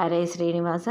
హరే శ్రీనివాస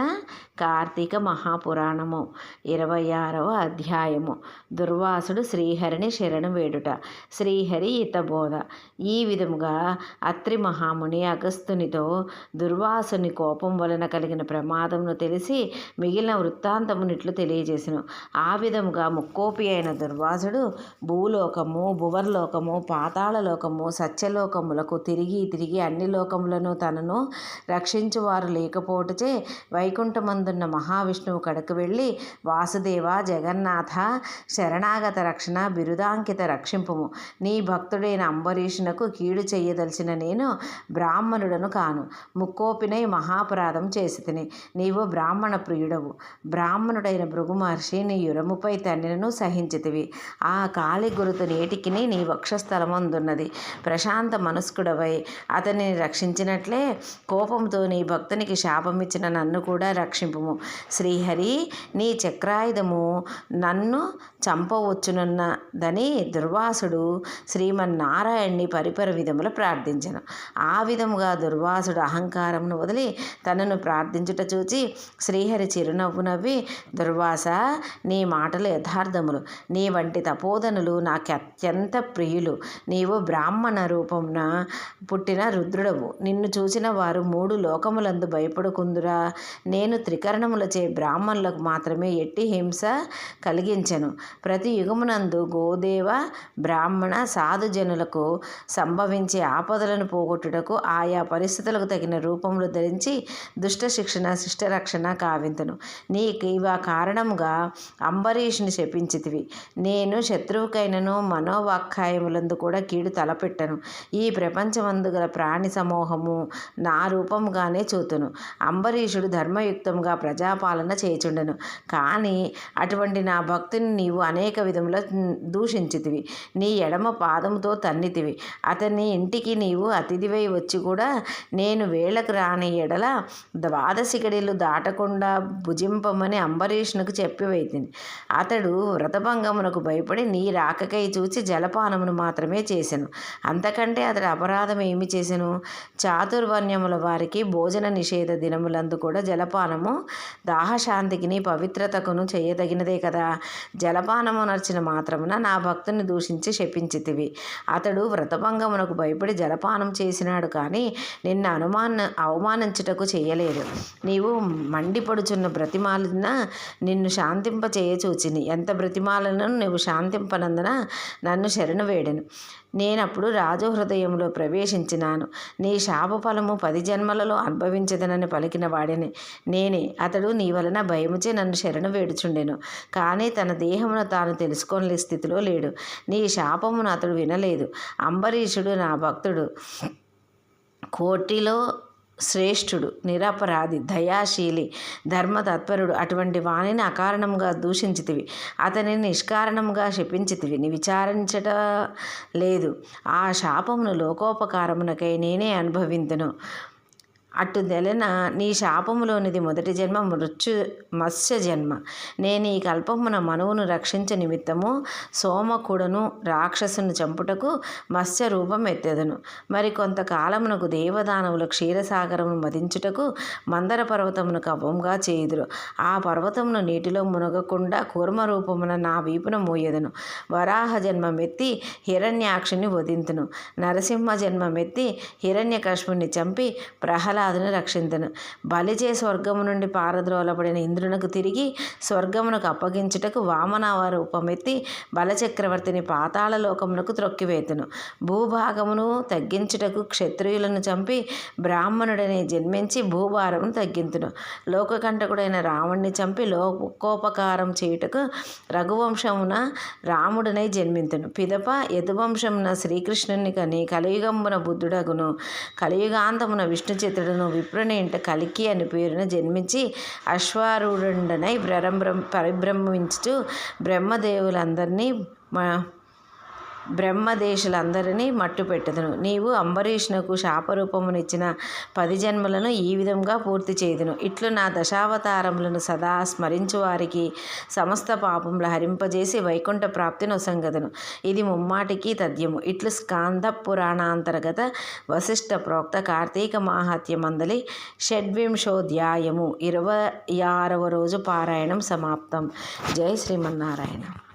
కార్తీక మహాపురాణము ఇరవై ఆరవ అధ్యాయము. దుర్వాసుడు శ్రీహరిని శరణు వేడుట. శ్రీహరి ఇతబోధ ఈ విధముగా అత్రి మహాముని అగస్తునితో దుర్వాసుని కోపం వలన కలిగిన ప్రమాదమును తెలిసి మిగిలిన వృత్తాంతమునిట్లు తెలియజేసెను. ఆ విధముగా ముక్కోపి అయిన దుర్వాసుడు భూలోకము భువర్లోకము పాతాళలోకము సత్యలోకములకు తిరిగి తిరిగి అన్ని లోకములను తనను రక్షించువారు లేకపో పోటుచే వైకుంఠమందున్న మహావిష్ణువు కడకు వెళ్ళి వాసుదేవ జగన్నాథ శరణాగత రక్షణ బిరుదాంకిత రక్షింపుము. నీ భక్తుడైన అంబరీషునకు కీడు చేయదలిచిన నేను బ్రాహ్మణుడను కాను. ముక్కోపినై మహాపరాధం చేసి తిని. నీవు బ్రాహ్మణ ప్రియుడవు. బ్రాహ్మణుడైన భృగు మహర్షి నీ యురముపై తండ్రిను సహించితివి. ఆ కాళి గురుతు నేటికి నీ వక్షస్థలమందున్నది. ప్రశాంత మనస్కుడవై అతనిని రక్షించినట్లే కోపంతో నీ భక్తునికి శాప శాపమిచ్చిన నన్ను కూడా రక్షింపుము. శ్రీహరి నీ చక్రాయుధము నన్ను చంపవచ్చునన్నదని దుర్వాసుడు శ్రీమన్నారాయణ్ణి పరిపర విధములు ప్రార్థించను. ఆ విధముగా దుర్వాసుడు అహంకారమును వదిలి తనను ప్రార్థించుట చూచి శ్రీహరి చిరునవ్వు నవ్వి దుర్వాస నీ మాటలు యథార్థములు. నీ వంటి తపోధనులు నాకు అత్యంత ప్రియులు. నీవు బ్రాహ్మణ రూపమున పుట్టిన రుద్రుడవు. నిన్ను చూసిన వారు మూడు లోకములందు భయపడు కుందురా నేను త్రికరణములచే బ్రాహ్మణులకు మాత్రమే ఎట్టి హింస కలిగించను. ప్రతి యుగమునందు గోదేవ బ్రాహ్మణ సాధుజనులకు సంభవించే ఆపదలను పోగొట్టుటకు ఆయా పరిస్థితులకు తగిన రూపములు ధరించి దుష్ట శిక్షణ శిష్టరక్షణ కావింతను. నీకు ఇవా కారణముగా అంబరీషుని శపించితివి. నేను శత్రువుకైనను మనోవాఖ్యాయములందు కూడా కీడు తలపెట్టను. ఈ ప్రపంచమందు గల ప్రాణి సమూహము నా రూపముగానే చూతును. అంబరీషుడు ధర్మయుక్తంగా ప్రజాపాలన చేయుచుండెను. కానీ అటువంటి నా భక్తుని నీవు అనేక విధముల దూషించితివి. నీ ఎడమ పాదముతో తన్నితివి. అతని ఇంటికి నీవు అతిథివై వచ్చి కూడా నేను వేళకు రాని ఎడల ద్వాదశి గడిలు దాటకుండా భుజింపమని అంబరీషునకు చెప్పివైతిని. అతడు వ్రతభంగమునకు భయపడి నీ రాకకై చూచి జలపానమును మాత్రమే చేశాను అంతకంటే అతడు అపరాధం ఏమి చేశాను చాతుర్వర్ణ్యముల వారికి భోజన నిషేధ దినములందు కూడా జలపానము దాహశాంతికిని పవిత్రతకును చేయదగినదే కదా. జలపానము నర్చిన మాత్రమున నా భక్తుని దూషించి శపించితివి. అతడు వ్రతభంగమునకు భయపడి జలపానం చేసినాడు కానీ నిన్న అనుమాన అవమానించుటకు చేయలేదు. నీవు మండిపడుచున్న బ్రతిమాలిన నిన్ను శాంతింప చేయచూచిని ఎంత బ్రతిమాలను నువ్వు శాంతింపనందున నన్ను శరణు వేడెను. నేనప్పుడు రాజహృదయంలో ప్రవేశించినాను. నీ శాపఫలము పది జన్మలలో అనుభవించదనని పలికిన వాడిని. నేనే అతడు నీ వలన భయముచే నన్ను శరణు వేడుచుండెను. కానీ తన దేహమును తాను తెలుసుకోని స్థితిలో లేడు. నీ శాపమును అతడు వినలేదు. అంబరీషుడు నా భక్తుడు. కోటిలో శ్రేష్ఠుడు నిరపరాధి దయాశీలి ధర్మతత్పరుడు అటువంటి వాణిని అకారణంగా దూషించితివి. అతనిని నిష్కారణంగా శపించితివి. ని విచారించట లేదు. ఆ శాపమును లోకోపకారమునకై నేనే అనుభవింతును. అటు దెలన నీ శాపములోనిది మొదటి జన్మ మృత్యు మత్స్య జన్మ. నేను ఈ కల్పమున మనువును రక్షించ నిమిత్తము సోమకుడను రాక్షసును చంపుటకు మత్స్య రూపం ఎత్తెదను. మరి కొంతకాలమునకు దేవదానవులు క్షీరసాగరమును మదించుటకు మందర పర్వతమును కవ్వంగా చేయుదురు. ఆ పర్వతమును నీటిలో మునగకుండా కూర్మ రూపమున నా వీపున మోయెదను. వరాహ జన్మమెత్తి హిరణ్యాక్షుని వధింతును. నరసింహ జన్మమెత్తి హిరణ్యకశ్ముని చంపి ప్రహ్లాద ప్రహ్లాదుని రక్షించను బలిచే స్వర్గము నుండి పారద్రోలబడిన ఇంద్రునకు తిరిగి స్వర్గమునకు అప్పగించుటకు వామనావ రూపమెత్తి బలచక్రవర్తిని పాతాళ లోకమునకు త్రొక్కివేతును. భూభాగమును తగ్గించుటకు క్షత్రియులను చంపి బ్రాహ్మణుడని జన్మించి భూభారమును తగ్గించును లోకకంటకుడైన రావణ్ణి చంపి లోకోపకారం చేయుటకు రఘువంశమున రాముడనై జన్మింతును. పిదప యదువంశమున శ్రీకృష్ణుని కని కలియుగంబున బుద్ధుడగును. కలియుగాంతమున విష్ణుచిత్రుడు చిత్రుడు విప్రుని ఇంట కలికి అని పేరున జన్మించి అశ్వారూఢుండనై ప్రరంభ్రం పరిభ్రమించుచు బ్రహ్మదేవులందరినీ బ్రహ్మదేశులందరినీ మట్టు పెట్టుదును. నీవు అంబరీషునకు శాపరూపమునిచ్చిన పది జన్మలను ఈ విధంగా పూర్తి చేయుదును ఇట్లు నా దశావతారములను సదా స్మరించు వారికి సమస్త పాపములు హరింపజేసి వైకుంఠ ప్రాప్తిని ఒసంగదును. ఇది ముమ్మాటికి తథ్యము. ఇట్లు స్కాంద పురాణాంతర్గత వశిష్ఠ ప్రోక్త కార్తీక మాహాత్యమందలి షడ్వింశోధ్యాయము ఇరవై ఆరవ రోజు పారాయణం సమాప్తం. జై శ్రీమన్నారాయణ.